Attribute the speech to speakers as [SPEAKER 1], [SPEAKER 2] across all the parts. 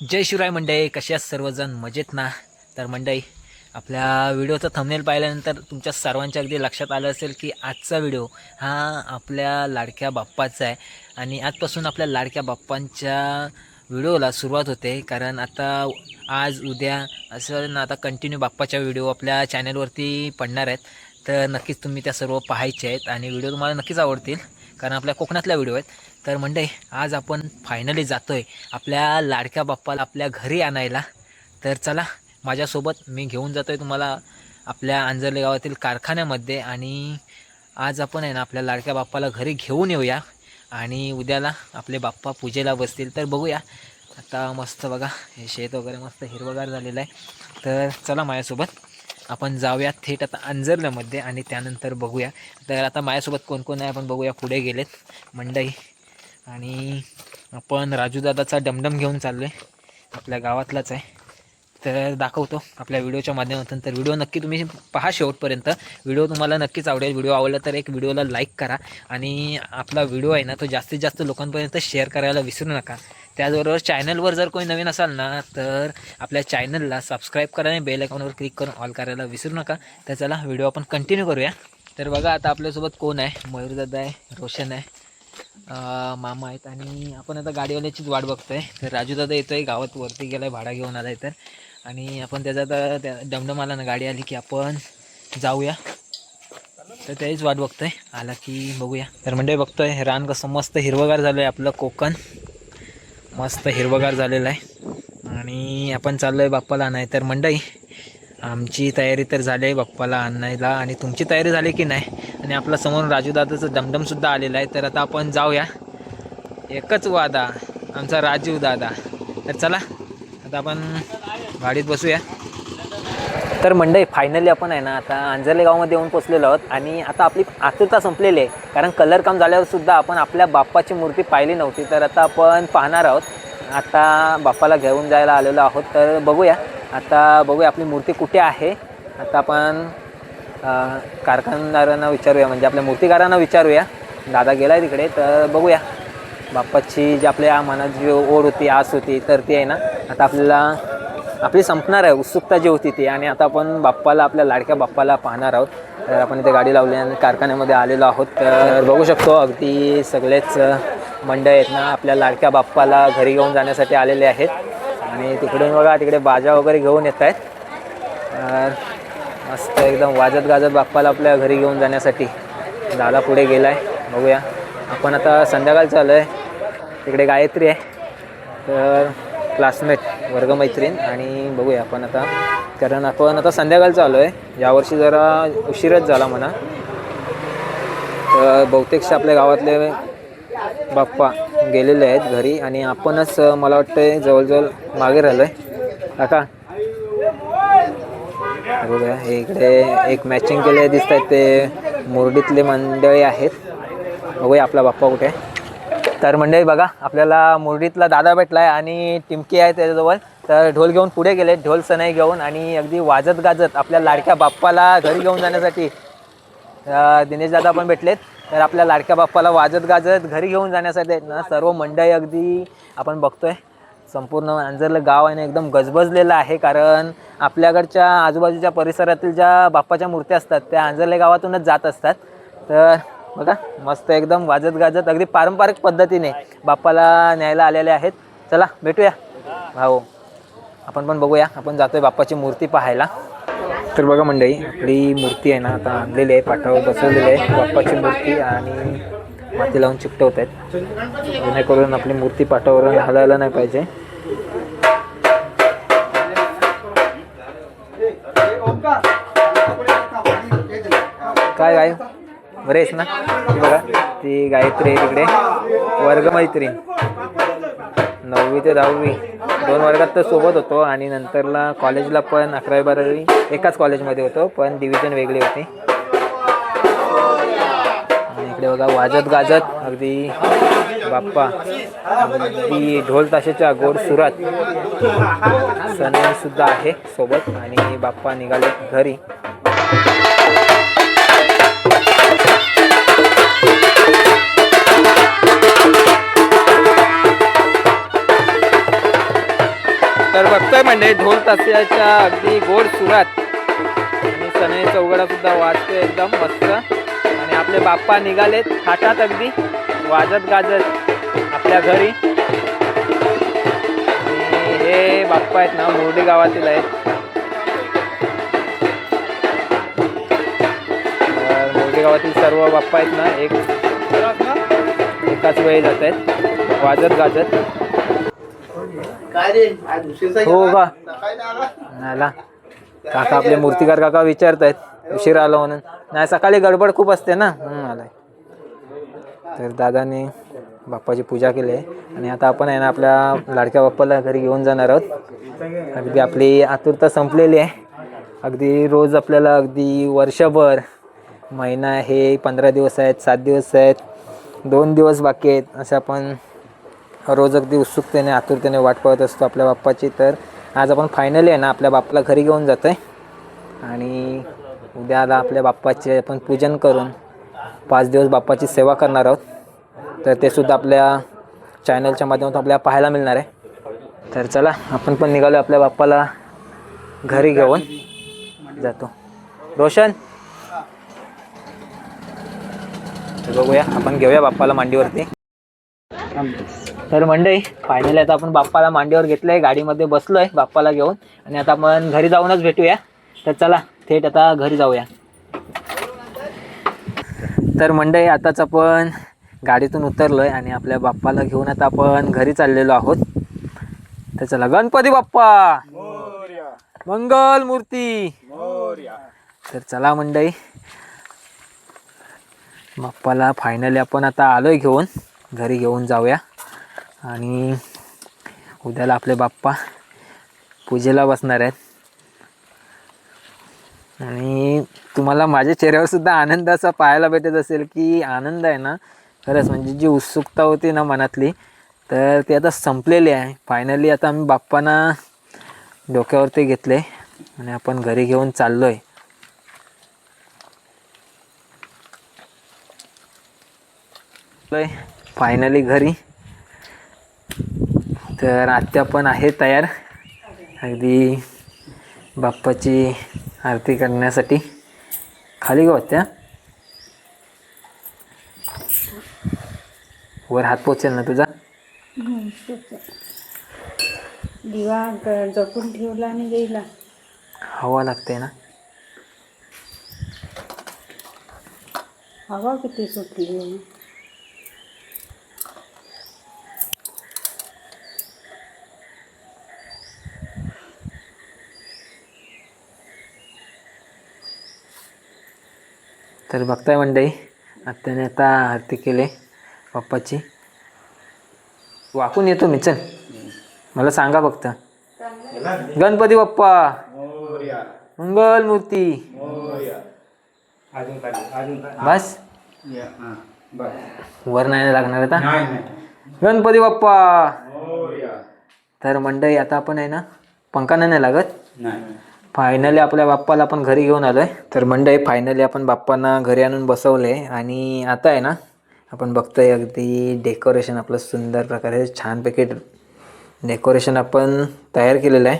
[SPEAKER 1] जय शिवराय मंडई कशा सर्वजण? मजेत ना? तर मंडई आपल्या व्हिडिओचा थंबनेल पाहिल्यानंतर तुमच्या सर्वांच्या अगदी लक्षात आलं असेल की आजचा व्हिडिओ हा आपल्या लाडक्या बाप्पाचा आहे. आणि आजपासून आपल्या लाडक्या बाप्पांच्या व्हिडिओला सुरुवात होते. कारण आता आज उद्या असं ना आता कंटिन्यू बाप्पाच्या व्हिडिओ आपल्या चॅनलवरती पडणार आहेत. तर नक्कीच तुम्ही त्या सर्व पाहायचे आहेत. आणि व्हिडिओ तुम्हाला नक्कीच आवडतील. कारण आपल्या कोकणातल्या व्हिडिओ आहेत. तर मंडई आज आपण फायनली जातो आहे आपल्या लाडक्या बाप्पाला आपल्या घरी आणायला. तर चला माझ्यासोबत मी घेऊन जातो आहे तुम्हाला आपल्या अंजरले गावातील कारखान्यामध्ये आणि आज आपण आहे ना आपल्या लाडक्या बाप्पाला घरी घेऊन येऊया आणि उद्याला आपले बाप्पा पूजेला बसतील. तर बघूया. आता मस्त बघा हे शेत वगैरे मस्त हिरवगार झालेलं आहे. तर चला माझ्यासोबत आपण जाऊया थेट आता अंजरल्यामध्ये आणि त्यानंतर बघूया. तर आता माझ्यासोबत कोण कोण आहे? आपण बघूया पुढे गेलेत. मंडई आणि आपण राजूदादाचा डमडम घेऊन चाललो आहे आपल्या गावातलाच आहे. तर दाखवतो आपल्या व्हिडिओच्या माध्यमातून. तर व्हिडिओ नक्की तुम्ही पहा शेवटपर्यंत. व्हिडिओ तुम्हाला नक्कीच आवडेल. व्हिडिओ आवडला तर एक व्हिडिओला लाईक करा. आणि आपला व्हिडिओ आहे ना तो जास्तीत जास्त लोकांपर्यंत शेअर करायला विसरू नका. त्याचबरोबर चॅनलवर जर कोणी नवीन असाल ना तर आपल्या चॅनलला सबस्क्राईब करा आणि बेल अकाउंटवर क्लिक करून ऑल करायला विसरू नका. तर चला व्हिडिओ आपण कंटिन्यू करूया. तर बघा आता आपल्यासोबत कोण आहे? मयूरदादा आहे रोशन आहे. मामा आहेत आणि आपण आता गाडीवाल्याचीच वाट बघतोय. तर राजूदादा येतो आहे गावात वरती गेला आहे भाडा घेऊन आलाय आहे तर. आणि आपण त्याचा आता त्या डमडम आला ना गाडी आली की आपण जाऊया. तर त्याहीच वाट बघतोय. आला की बघूया. तर म्हणजे बघतोय रान कसं मस्त हिरवगार झालं आहे आपलं कोकण. मस्त हिरवगार झालेलं आहे. आणि आपण चाललो आहे बाप्पाला आणाय. तर मंडई आमची तयारी तर झाली आहे बाप्पाला आणायला. आणि तुमची तयारी झाली की नाही? आणि आपला समोर राजूदादाचं डमडमसुद्धा आलेलं आहे. तर आता आपण जाऊया. एकच वादा आमचा राजीव दादा. तर चला आता आपण गाडीत बसूया. तर मंडई फायनली आपण आहे ना आता अंजले गावामध्ये येऊन पोचलेलो आहोत. आणि आता आपली आतुरता संपलेली आहे. कारण कलर काम झाल्यावर सुद्धा आपण आपल्या बाप्पाची मूर्ती पाहिली नव्हती. तर आता आपण पाहणार आहोत. आता बाप्पाला घेऊन जायला आलेलो आहोत. तर बघूया. आता बघूया आपली मूर्ती कुठे आहे. आता आपण कारखानदारांना विचारूया म्हणजे आपल्या मूर्तिकारांना विचारूया. दादा गेला आहे तिकडे तर बघूया. बाप्पाची जी आपल्या मनात जी ओढ होती आस होती तर ती आहे ना आता आपल्याला आपली संपणार आहे उत्सुकता जी होती ती. आणि आता आपण बाप्पाला आपल्या लाडक्या बाप्पाला पाहणार आहोत. तर आपण इथे गाडी लावली आणि कारखान्यामध्ये आलेलो आहोत. तर बघू शकतो अगदी सगळेच मंडळ आहेत ना आपल्या लाडक्या बाप्पाला घरी घेऊन जाण्यासाठी आलेले आहेत. आणि तिकडून बघा तिकडे बाजा वगैरे घेऊन येत आहेत मस्त एकदम वाजत गाजत बाप्पाला आपल्या घरी घेऊन जाण्यासाठी. दादा पुढे गेला आहे बघूया. आपण आता संध्याकाळ चालू आहे. तिकडे गायत्री आहे. तर क्लासमेट वर्गमैत्रीण आणि बघूया आपण आता. कारण आपण आता संध्याकाळ चालू आहे. यावर्षी जरा उशीरच झाला म्हणा. तर बहुतेकशे आपल्या गावातले बाप्पा गेलेले आहेत घरी आणि आपणच मला वाटतं जवळजवळ मागे राहिलो आहे काका? बघूया हे इकडे एक मॅचिंग केले दिसत आहेत ते मुरडीतले मंडळी आहेत. बघूया आपला बाप्पा कुठे तर मंडळी बघा आपल्याला मुरडीतला दादा भेटला आहे आणि टिमकी आहे त्याच्याजवळ. तर ढोल घेऊन पुढे गेले ढोल सनाई घेऊन आणि अगदी वाजत गाजत आपल्या लाडक्या बाप्पाला घरी घेऊन जाण्यासाठी दिनेश दादा पण भेटलेत. तर आपल्या लाडक्या बाप्पाला वाजत गाजत घरी घेऊन जाण्यासाठी आहेत ना सर्व मंडळी अगदी आपण बघतोय. संपूर्ण अंजरलं गाव आहे ना एकदम गजबजलेलं आहे. कारण आपल्याकडच्या आजूबाजूच्या परिसरातील ज्या बाप्पाच्या मूर्त्या असतात त्या अंजरले गावातूनच जात असतात. तर बघा मस्त एकदम वाजत गाजत अगदी पारंपरिक पद्धतीने बाप्पाला न्यायला आलेले आहेत. चला भेटूया. हो आपण पण बघूया. आपण जातोय बाप्पाची मूर्ती पाहायला. तर बघा मंडळी आपली मूर्ती आहे ना आता आणलेली आहे पाठावर बसवलेली आहे बाप्पाची मूर्ती आणि माती लावून चिकटवत आहेत. जेणेकरून आपली मूर्ती पाठावरून हलायला नाही पाहिजे. काय गाय? बरे आहेस ना? बघा ती गायत्री आहे तिकडे. वर्गमैत्रीण नववी ते दहावी. दोन वर्गात तर सोबत होतो आणि नंतरला कॉलेजला पण अकरावी बारावी एकाच कॉलेजमध्ये होतो पण डिव्हिजन वेगळी होती. इकडे बघा वाजत गाजत अगदी बाप्पा अगदी ढोल ताशाच्या गोड सुरात सण सुद्धा आहे सोबत आणि बाप्पा निघाले घरी. तर बघतोय म्हणजे ढोल ताशाच्या अगदी गोड सुरात. आणि सनई चौघडा सुद्धा वाजतोय एकदम मस्त. आणि आपले बाप्पा निघालेत थाटात अगदी वाजत गाजत आपल्या घरी हे बाप्पा आहेत ना मोर्डी गावातील आहेत मोर्डी गावातील सर्व बाप्पा आहेत ना एक एकाच वेळी जात आहेत वाजत गाजत हो? का?
[SPEAKER 2] आला?
[SPEAKER 1] काका आपले मूर्तिकार काका विचारतायत उशीर आलो म्हणून नाही सकाळी गडबड खूप असते ना. म्हणून आलाय. तर दादाने बाप्पाची पूजा केली आहे. आणि आता आपण आहे ना आपल्या लाडक्या बाप्पाला घरी घेऊन जाणार आहोत. अगदी आपली आतुरता संपलेली आहे. अगदी रोज आपल्याला अगदी वर्षभर महिना हे पंधरा दिवस आहेत सात दिवस आहेत दोन दिवस बाकी आहेत असं आपण रोज अगदी उत्सुकतेने आतुरतेने वाट पाहत असतो आपल्या बाप्पाची. तर आज आपण फायनली आहे ना आपल्या बाप्पाला घरी घेऊन जातो आहे आणि उद्याला आपल्या बाप्पाचे आपण पूजन करून पाच दिवस बाप्पाची सेवा करणार आहोत. तर ते सुद्धा आपल्या चॅनलच्या माध्यमातून आपल्याला पाहायला मिळणार आहे. तर चला आपण पण निघालो आपल्या बाप्पाला घरी घेऊन. जातो. रोशन? बघूया आपण घेऊया बाप्पाला मांडीवरती. तर मंडळी फायनली आता आपण बाप्पाला मांडीवर घेतलंय. गाडीमध्ये बसलोय बाप्पाला घेऊन. आणि आता आपण घरी जाऊनच भेटूया. तर चला थेट आता घरी जाऊया. तर मंडळी आताच आपण गाडीतून उतरलो आहे आणि आपल्या बाप्पाला घेऊन आता आपण घरी चाललेलो आहोत. तर चला गणपती बाप्पा! मंगल मूर्ती! तर चला मंडळी बाप्पाला फायनली आपण आता आलोय घेऊन. घरी घेऊन जाऊया. आणि उद्याला आपले बाप्पा पूजेला बसणार आहेत. आणि तुम्हाला माझ्या चेहऱ्यावर सुद्धा आनंद असा पाहायला भेटत असेल की आनंद आहे ना. खरंच म्हणजे जी उत्सुकता होती ना मनातली तर ती आता संपलेली आहे. फायनली आता आम्ही बाप्पांना डोक्यावरती घेतले आणि आपण घरी घेऊन चाललो आहे फायनली घरी. तर आत्या पण आहे तयार. अगदी बाप्पाची आरती करण्यासाठी खाली गो आत्या वर हात पोचेल ना तुझा?
[SPEAKER 3] दिवा जपून ठेवला आणि गेला.
[SPEAKER 1] हवा लागते ना?
[SPEAKER 3] हवा किती सुटली
[SPEAKER 1] तर बघताय मंडई आत्याने आता आरती केले पप्पाची. वाकून येतो मी चल. मला सांगा फक्त. गणपती बाप्पा. मंगल मूर्ती बस. वर नाही लागणार आता. गणपती बाप्पा. तर मंडई आता आपण आहे ना पंखानं नाही लागत?
[SPEAKER 2] नाही.
[SPEAKER 1] फायनली आपल्या बाप्पाला आपण घरी घेऊन आलो आहे तर मंडळी फायनली आपण बाप्पांना घरी आणून बसवले. आणि आता आहे ना आपण बघतोय अगदी डेकोरेशन आपलं सुंदर प्रकारे छानपैकी डेकोरेशन आपण तयार केलेलं आहे.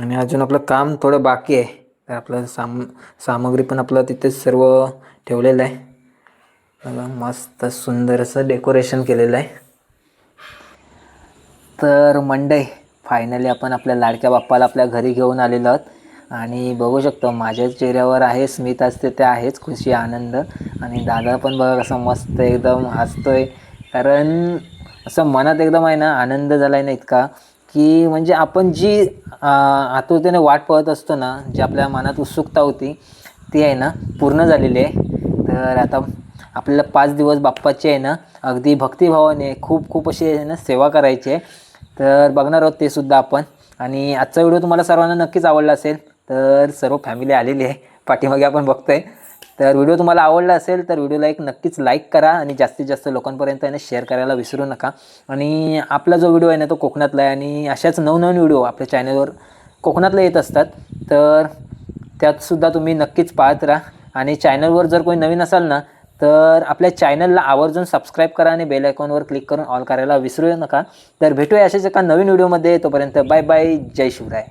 [SPEAKER 1] आणि अजून आपलं काम थोडं बाकी आहे. तर आपलं साम सामग्री पण आपलं तिथे सर्व ठेवलेलं आहे. मस्त सुंदर असं डेकोरेशन केलेलं आहे. तर मंडे फायनली आपण आपल्या लाडक्या बाप्पाला आपल्या घरी घेऊन आलेलो आहोत. आणि बघू शकतो माझ्या चेहऱ्यावर आहे स्मित असते ते आहेच खुशी आनंद. आणि दादा पण बघा कसं मस्त एकदम हसतोय. कारण असं मनात एकदम आहे ना आनंद झाला आहे ना इतका की म्हणजे आपण जी आतुरतेने वाट पाहत असतो ना जी आपल्या मनात उत्सुकता होती ती आहे ना पूर्ण झालेली आहे. तर आता आपल्याला पाच दिवस बाप्पाची आहे ना अगदी भक्तिभावाने खूप खूप अशी आहे ना सेवा करायची आहे. तर बघणार आहोत ते सुद्धा आपण. आणि आजचा व्हिडिओ तुम्हाला सर्वांना नक्कीच आवडला असेल तर सर्व फॅमिली आलेली आहे. पाठीमागे आपण बघतोय. तर व्हिडिओ तुम्हाला आवडला असेल तर व्हिडिओला एक नक्कीच लाईक करा आणि जास्तीत जास्त लोकांपर्यंत आहे ना शेअर करायला विसरू नका. आणि आपला जो व्हिडिओ आहे ना तो कोकणातला आहे आणि अशाच नवनवीन व्हिडिओ आपल्या चॅनलवर कोकणातला येत असतात. तर त्यातसुद्धा तुम्ही नक्कीच पाहत राहा. आणि चॅनलवर जर कोणी नवीन असाल ना तर आपल्या चॅनलला आवर्जून सबस्क्राईब करा आणि बेल आयकॉनवर क्लिक करून ऑल करायला विसरू नका. तर भेटूया अशाच एका नवीन व्हिडिओमध्ये तोपर्यंत बाय बाय जय शिवराय.